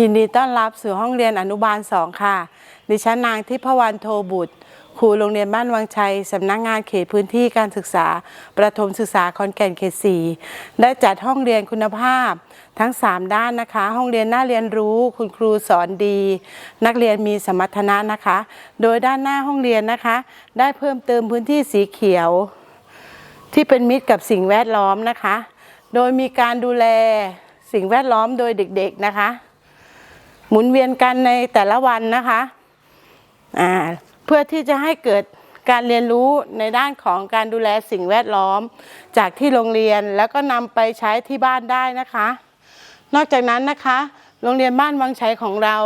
ยินดีต้อนรับสู่ห้องเรียนอนุบาลสองค่ะ ดิฉันนางทิพวรรณโทบุตร ครูโรงเรียนบ้านวังชัย สำนักงานเขตพื้นที่การศึกษา ประถมศึกษาคอนแก่นเขตสีได้จัดห้องเรียนคุณภาพ ทั้ง 3 ด้านนะคะ ห้องเรียนน่าเรียนรู้ คุณครูสอนดี นักเรียนมีสมรรถนะนะคะ โดยด้านหน้าห้องเรียนนะคะ ได้เพิ่มเติมพื้นที่สีเขียว ที่เป็นมิตรกับสิ่งแวดล้อมนะคะ โดยมีการดูแลสิ่งแวดล้อมโดยเด็กๆนะคะ หมุนเวียนกันในแต่ละวันนะคะอ่าเพื่อที่จะให้เกิดการเรียนรู้ในด้านของการดูแลสิ่งแวดล้อม จากที่โรงเรียนแล้วก็นำไปใช้ที่บ้านได้นะคะ นอกจากนั้นนะคะ โรงเรียนบ้านวังชัยของเรา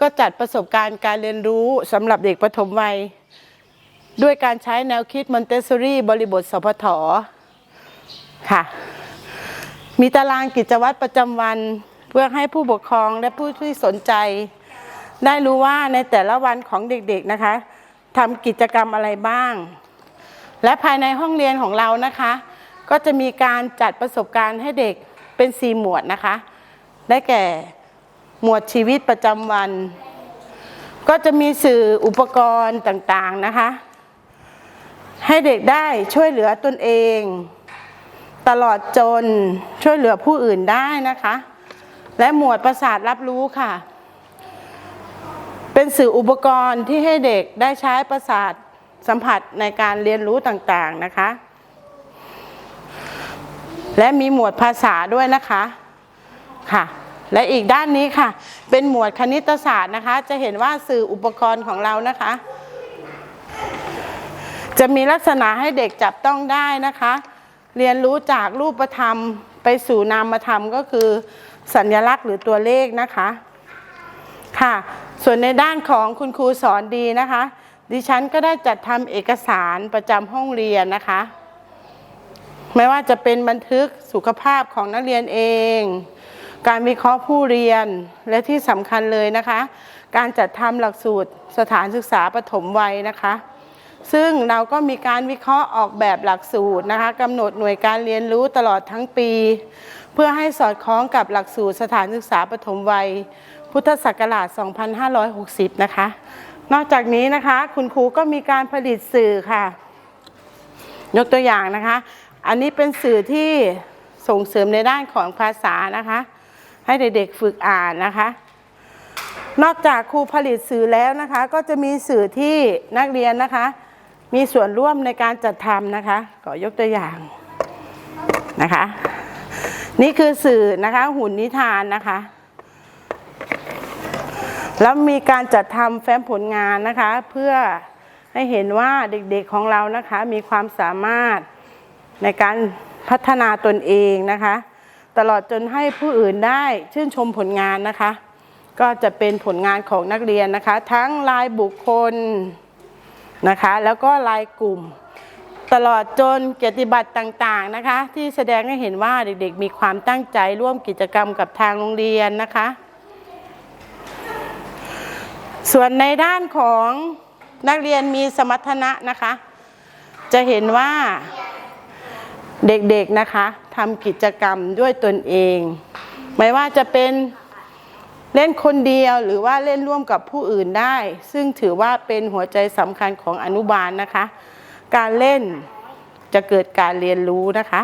ก็จัดประสบการณ์การเรียนรู้สำหรับเด็กประถมวัย ด้วยการใช้แนวคิดมอนเตสซอรี่บริบทสพทค่ะ มีตารางกิจวัตรประจำวัน พื่อให้ผู้ปกครองและผู้ที่สนใจ ได้รู้ว่าในแต่ละวันของเด็กๆนะคะทำกิจกรรมอะไรบ้าง และภายในห้องเรียนของเรานะคะ ก็จะมีการจัดประสบการณ์ให้เด็กเป็นสี่หมวดนะคะ ได้แก่หมวดชีวิตประจำวัน ก็จะมีสื่ออุปกรณ์ต่างๆนะคะ ให้เด็กได้ช่วยเหลือตนเอง ตลอดจนช่วยเหลือผู้อื่นได้นะคะ และหมวดประสาทรับรู้ค่ะ เป็นสื่ออุปกรณ์ที่ให้เด็กได้ใช้ประสาทสัมผัสในการเรียนรู้ต่างๆนะคะ และมีหมวดภาษาด้วยนะคะค่ะ และอีกด้านนี้ค่ะ เป็นหมวดคณิตศาสตร์นะคะ จะเห็นว่าสื่ออุปกรณ์ของเรานะคะ จะมีลักษณะให้เด็กจับต้องได้นะคะ เรียนรู้จากรูปธรรมไปสู่นามธรรมก็คือ สัญลักษณ์หรือตัวเลขนะคะค่ะ ส่วนในด้านของคุณครูสอนดีนะคะ ดิฉันก็ได้จัดทำเอกสารประจำห้องเรียนนะคะ ไม่ว่าจะเป็นบันทึกสุขภาพของนักเรียนเอง การวิเคราะห์ผู้เรียนและที่สำคัญเลยนะคะ การจัดทำหลักสูตรสถานศึกษาปฐมวัยนะคะ ซึ่งเราก็มีการวิเคราะห์ออกแบบหลักสูตรนะคะกำหนดหน่วยการเรียนรู้ตลอดทั้งปี เพื่อให้สอดคล้องกับหลักสูตรสถานศึกษาปฐมวัย พุทธศักราช 2560 นะคะ นอกจากนี้นะคะคุณครูก็มีการผลิตสื่อค่ะ ยกตัวอย่างนะคะ อันนี้เป็นสื่อที่ส่งเสริมในด้านของภาษานะคะ ให้เด็กๆฝึกอ่านนะคะนอกจากครูผลิตสื่อแล้วนะคะ ก็จะมีสื่อที่นักเรียนนะคะ มีส่วนร่วมในการจัดทำนะคะก็ยกตัวอย่างนะคะ นี่คือสื่อนะคะหุ่นนิทานนะคะ แล้วมีการจัดทำแฟ้มผลงานนะคะ เพื่อให้เห็นว่าเด็กๆของเรานะคะ มีความสามารถในการพัฒนาตนเองนะคะ ตลอดจนให้ผู้อื่นได้ชื่นชมผลงานนะคะ ก็จะเป็นผลงานของนักเรียนนะคะ ทั้งลายบุคคล นะคะ แล้วก็ลายกลุ่ม ตลอดจนเกียรติบัตรต่างๆนะคะ ที่แสดงให้เห็นว่าเด็กๆ มีความตั้งใจร่วมกิจกรรมกับทางโรงเรียนนะคะ ส่วนในด้านของนักเรียนมีสมรรถนะนะคะ จะเห็นว่าเด็กๆนะคะทำกิจกรรมด้วยตนเอง ไม่ว่าจะเป็น เล่นคนเดียวหรือว่าเล่นร่วมกับผู้อื่นได้ ซึ่งถือว่าเป็นหัวใจสำคัญของอนุบาลนะคะ การเล่นจะเกิดการเรียนรู้นะคะ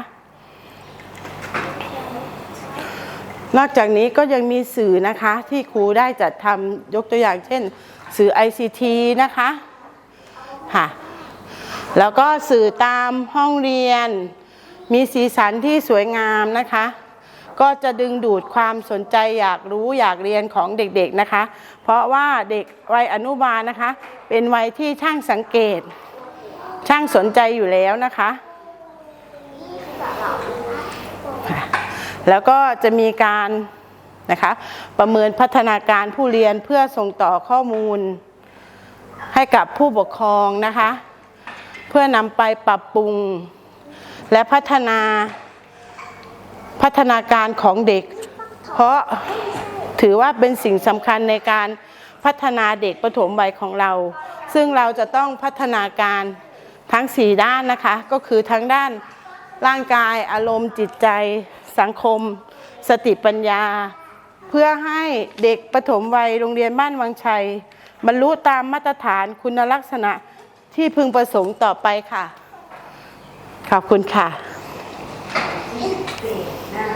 นอกจากนี้ก็ยังมีสื่อนะคะที่ครูได้จัดทำยกตัวอย่างเช่น สื่อ ICT นะคะค่ะแล้วก็สื่อตามห้องเรียน มีสีสันที่สวยงามนะคะ ก็จะดึงดูดความสนใจอยากรู้อยากเรียนของเด็กๆนะคะ เพราะว่าเด็กวัยอนุบาลนะคะ เป็นวัยที่ช่างสังเกต ช่างสนใจอยู่แล้วนะคะแล้วก็จะมีการนะคะประเมินพัฒนาการผู้เรียนเพื่อส่งต่อข้อมูล ให้กับผู้ปกครองนะคะ เพื่อนำไปปรับปรุง และพัฒนา พัฒนาการของเด็ก เพราะถือว่าเป็นสิ่งสำคัญในการพัฒนาเด็กปฐมวัยของเรา ซึ่งเราจะต้องพัฒนาการทั้ง 4 ด้านนะคะ ก็คือทั้งด้านร่างกายอารมณ์จิตใจ สังคม สติปัญญา เพื่อให้เด็กปฐมวัยโรงเรียนบ้านวังชัย บรรลุตามมาตรฐานคุณลักษณะที่พึงประสงค์ต่อไปค่ะ ขอบคุณค่ะ สี่ห้า